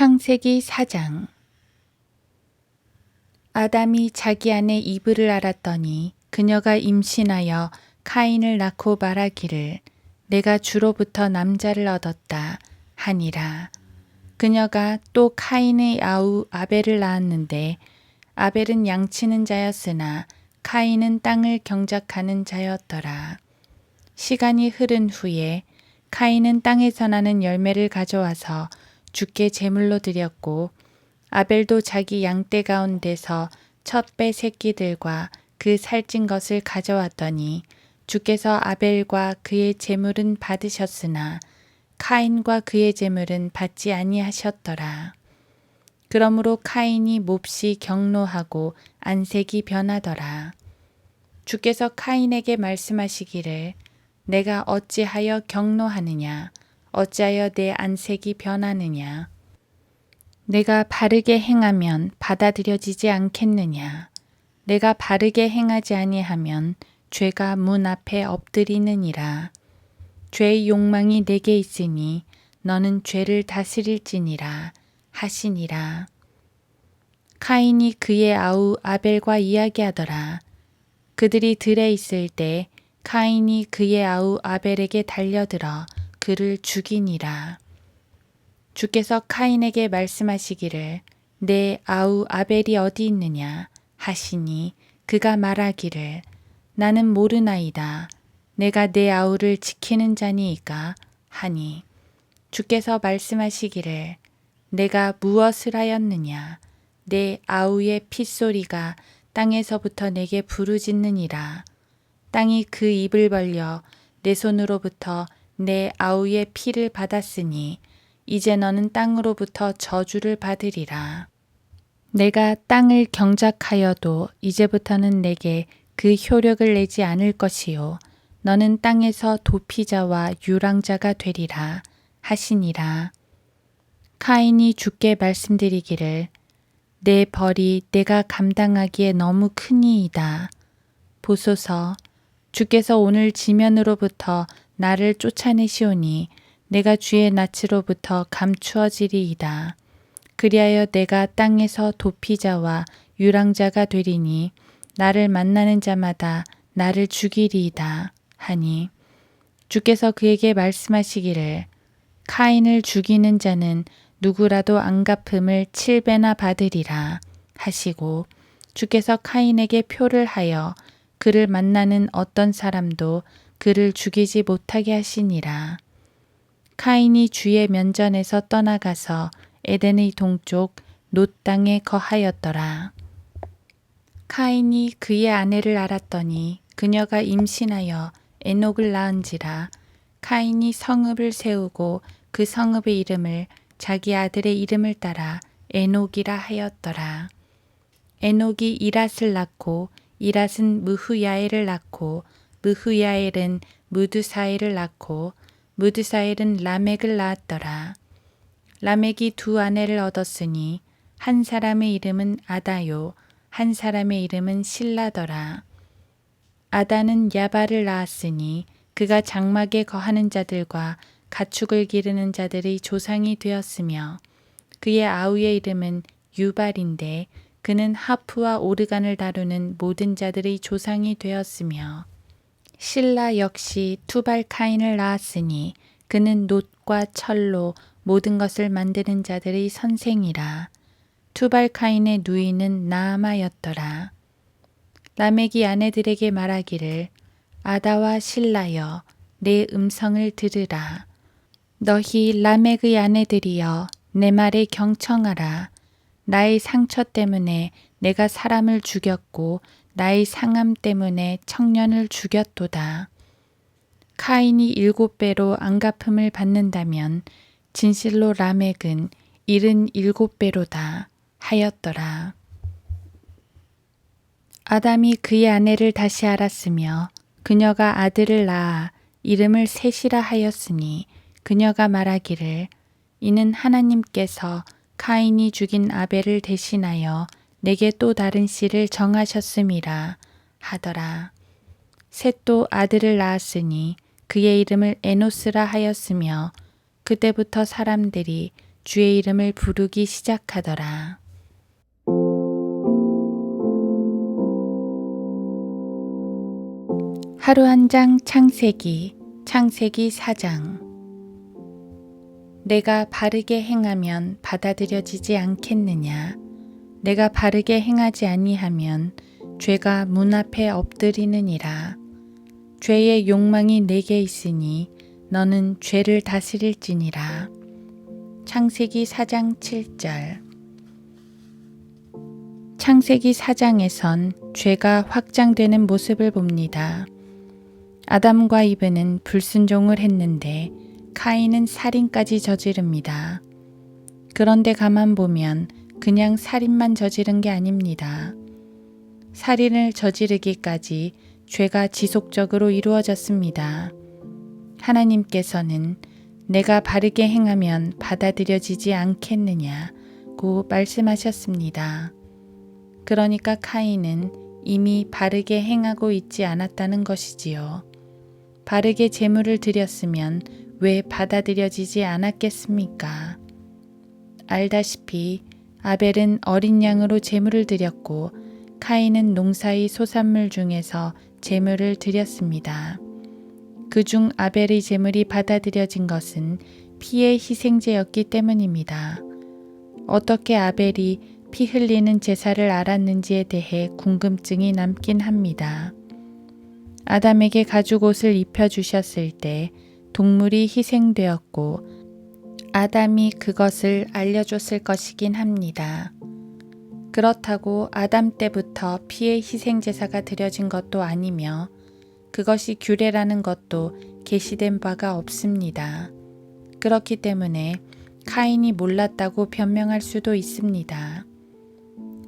창세기 4장 아담이 자기 아내 이브를 알았더니 그녀가 임신하여 카인을 낳고 말하기를 내가 주로부터 남자를 얻었다 하니라. 그녀가 또 카인의 아우 아벨을 낳았는데 아벨은 양치는 자였으나 카인은 땅을 경작하는 자였더라. 시간이 흐른 후에 카인은 땅에서 나는 열매를 가져와서 주께 제물로 드렸고 아벨도 자기 양떼 가운데서 첫 배 새끼들과 그 살찐 것을 가져왔더니 주께서 아벨과 그의 제물은 받으셨으나 카인과 그의 제물은 받지 아니하셨더라. 그러므로 카인이 몹시 경노하고 안색이 변하더라. 주께서 카인에게 말씀하시기를 내가 어찌하여 경노하느냐 어찌하여 내 안색이 변하느냐? 내가 바르게 행하면 받아들여지지 않겠느냐? 내가 바르게 행하지 아니하면 죄가 문 앞에 엎드리느니라. 죄의 욕망이 내게 있으니 너는 죄를 다스릴지니라 하시니라. 카인이 그의 아우 아벨과 이야기하더라. 그들이 들에 있을 때 카인이 그의 아우 아벨에게 달려들어 그를 죽이니라. 주께서 카인에게 말씀하시기를 내 아우 아벨이 어디 있느냐 하시니 그가 말하기를 나는 모르나이다. 내가 내 아우를 지키는 자니이까 하니 주께서 말씀하시기를 내가 무엇을 하였느냐 내 아우의 핏소리가 땅에서부터 내게 부르짖느니라 땅이 그 입을 벌려 내 손으로부터 내 아우의 피를 받았으니 이제 너는 땅으로부터 저주를 받으리라. 내가 땅을 경작하여도 이제부터는 내게 그 효력을 내지 않을 것이요. 너는 땅에서 도피자와 유랑자가 되리라 하시니라. 카인이 주께 말씀드리기를 내 벌이 내가 감당하기에 너무 크니이다. 보소서 주께서 오늘 지면으로부터 나를 쫓아내시오니 내가 주의 낯으로부터 감추어지리이다. 그리하여 내가 땅에서 도피자와 유랑자가 되리니 나를 만나는 자마다 나를 죽이리이다. 하니 주께서 그에게 말씀하시기를 카인을 죽이는 자는 누구라도 안 갚음을 칠배나 받으리라 하시고 주께서 카인에게 표를 하여 그를 만나는 어떤 사람도 그를 죽이지 못하게 하시니라. 카인이 주의 면전에서 떠나가서 에덴의 동쪽 놋 땅에 거하였더라. 카인이 그의 아내를 알았더니 그녀가 임신하여 에녹을 낳은지라 카인이 성읍을 세우고 그 성읍의 이름을 자기 아들의 이름을 따라 에녹이라 하였더라. 에녹이 이랏을 낳고 이랏은 무후야엘을 낳고 무후야엘은 무드사엘을 낳고 무드사엘은 라멕을 낳았더라. 라멕이 두 아내를 얻었으니 한 사람의 이름은 아다요 한 사람의 이름은 신라더라. 아다는 야바를 낳았으니 그가 장막에 거하는 자들과 가축을 기르는 자들의 조상이 되었으며 그의 아우의 이름은 유발인데 그는 하프와 오르간을 다루는 모든 자들의 조상이 되었으며 신라 역시 투발카인을 낳았으니 그는 놋과 철로 모든 것을 만드는 자들의 선생이라. 투발카인의 누이는 나아마였더라. 라멕이 아내들에게 말하기를 아다와 신라여 내 음성을 들으라. 너희 라멕의 아내들이여 내 말에 경청하라. 나의 상처 때문에 내가 사람을 죽였고 나의 상함 때문에 청년을 죽였도다. 카인이 일곱 배로 안갚음을 받는다면 진실로 라멕은 일은 일곱 배로다 하였더라. 아담이 그의 아내를 다시 알았으며 그녀가 아들을 낳아 이름을 셋이라 하였으니 그녀가 말하기를 이는 하나님께서 카인이 죽인 아벨을 대신하여 내게 또 다른 씨를 정하셨음이라 하더라. 셋도 아들을 낳았으니 그의 이름을 에노스라 하였으며 그때부터 사람들이 주의 이름을 부르기 시작하더라. 하루 한 장 창세기, 창세기 4장. 내가 바르게 행하면 받아들여지지 않겠느냐? 내가 바르게 행하지 아니하면 죄가 문 앞에 엎드리느니라. 죄의 욕망이 내게 있으니 너는 죄를 다스릴지니라. 창세기 4장 7절. 창세기 4장에선 죄가 확장되는 모습을 봅니다. 아담과 이브는 불순종을 했는데 카인은 살인까지 저지릅니다. 그런데 가만 보면 그냥 살인만 저지른 게 아닙니다. 살인을 저지르기까지 죄가 지속적으로 이루어졌습니다. 하나님께서는 내가 바르게 행하면 받아들여지지 않겠느냐고 말씀하셨습니다. 그러니까 카인은 이미 바르게 행하고 있지 않았다는 것이지요. 바르게 제물을 드렸으면 왜 받아들여지지 않았겠습니까? 알다시피 아벨은 어린 양으로 제물을 드렸고 카인은 농사의 소산물 중에서 제물을 드렸습니다. 그중 아벨의 제물이 받아들여진 것은 피의 희생제였기 때문입니다. 어떻게 아벨이 피 흘리는 제사를 알았는지에 대해 궁금증이 남긴 합니다. 아담에게 가죽 옷을 입혀 주셨을 때 동물이 희생되었고 아담이 그것을 알려줬을 것이긴 합니다. 그렇다고 아담 때부터 피의 희생제사가 드려진 것도 아니며 그것이 규례라는 것도 계시된 바가 없습니다. 그렇기 때문에 카인이 몰랐다고 변명할 수도 있습니다.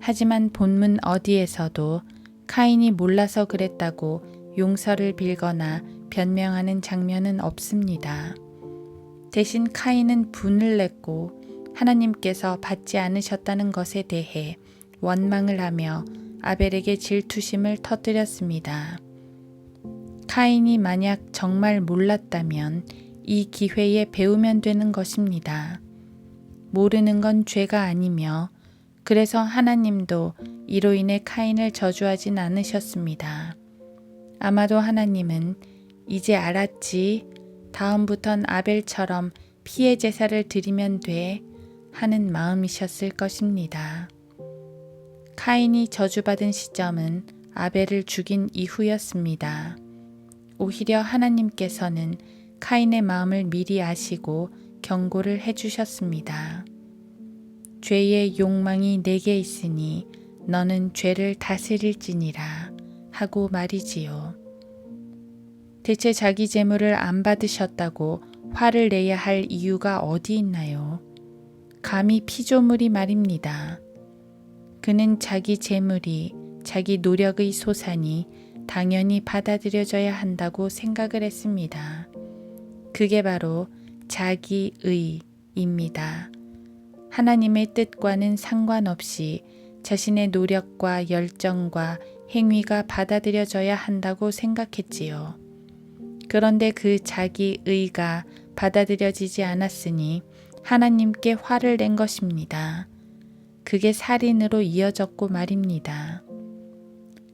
하지만 본문 어디에서도 카인이 몰라서 그랬다고 용서를 빌거나 변명하는 장면은 없습니다. 대신 카인은 분을 냈고 하나님께서 받지 않으셨다는 것에 대해 원망을 하며 아벨에게 질투심을 터뜨렸습니다. 카인이 만약 정말 몰랐다면 이 기회에 배우면 되는 것입니다. 모르는 건 죄가 아니며 그래서 하나님도 이로 인해 카인을 저주하진 않으셨습니다. 아마도 하나님은 이제 알았지. 다음부턴 아벨처럼 피해 제사를 드리면 돼. 하는 마음이셨을 것입니다. 카인이 저주받은 시점은 아벨을 죽인 이후였습니다. 오히려 하나님께서는 카인의 마음을 미리 아시고 경고를 해주셨습니다. 죄의 욕망이 내게 있으니 너는 죄를 다스릴지니라 하고 말이지요. 대체 자기 재물을 안 받으셨다고 화를 내야 할 이유가 어디 있나요? 감히 피조물이 말입니다. 그는 자기 재물이 자기 노력의 소산이 당연히 받아들여져야 한다고 생각을 했습니다. 그게 바로 자기의입니다. 하나님의 뜻과는 상관없이 자신의 노력과 열정과 행위가 받아들여져야 한다고 생각했지요. 그런데 그 자기의가 받아들여지지 않았으니 하나님께 화를 낸 것입니다. 그게 살인으로 이어졌고 말입니다.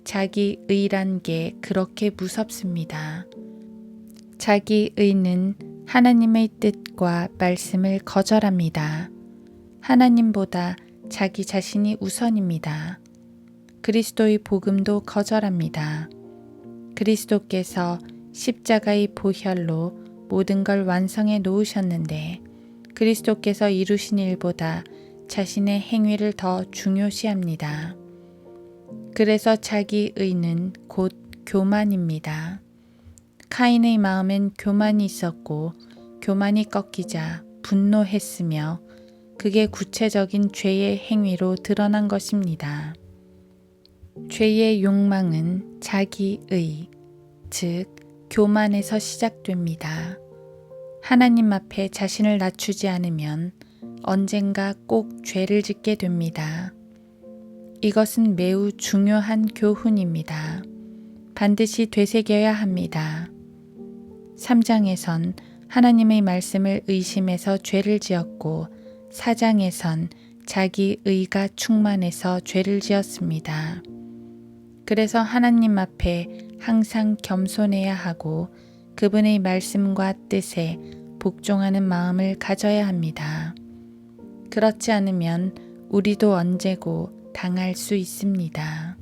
자기의란 게 그렇게 무섭습니다. 자기의는 하나님의 뜻과 말씀을 거절합니다. 하나님보다 자기 자신이 우선입니다. 그리스도의 복음도 거절합니다. 그리스도께서 십자가의 보혈로 모든 걸 완성해 놓으셨는데 그리스도께서 이루신 일보다 자신의 행위를 더 중요시합니다. 그래서 자기 의는 곧 교만입니다. 카인의 마음엔 교만이 있었고 교만이 꺾이자 분노했으며 그게 구체적인 죄의 행위로 드러난 것입니다. 죄의 욕망은 자기의, 즉, 교만에서 시작됩니다. 하나님 앞에 자신을 낮추지 않으면 언젠가 꼭 죄를 짓게 됩니다. 이것은 매우 중요한 교훈입니다. 반드시 되새겨야 합니다. 3장에선 하나님의 말씀을 의심해서 죄를 지었고 사장에선 자기 의가 충만해서 죄를 지었습니다. 그래서 하나님 앞에 항상 겸손해야 하고 그분의 말씀과 뜻에 복종하는 마음을 가져야 합니다. 그렇지 않으면 우리도 언제고 당할 수 있습니다.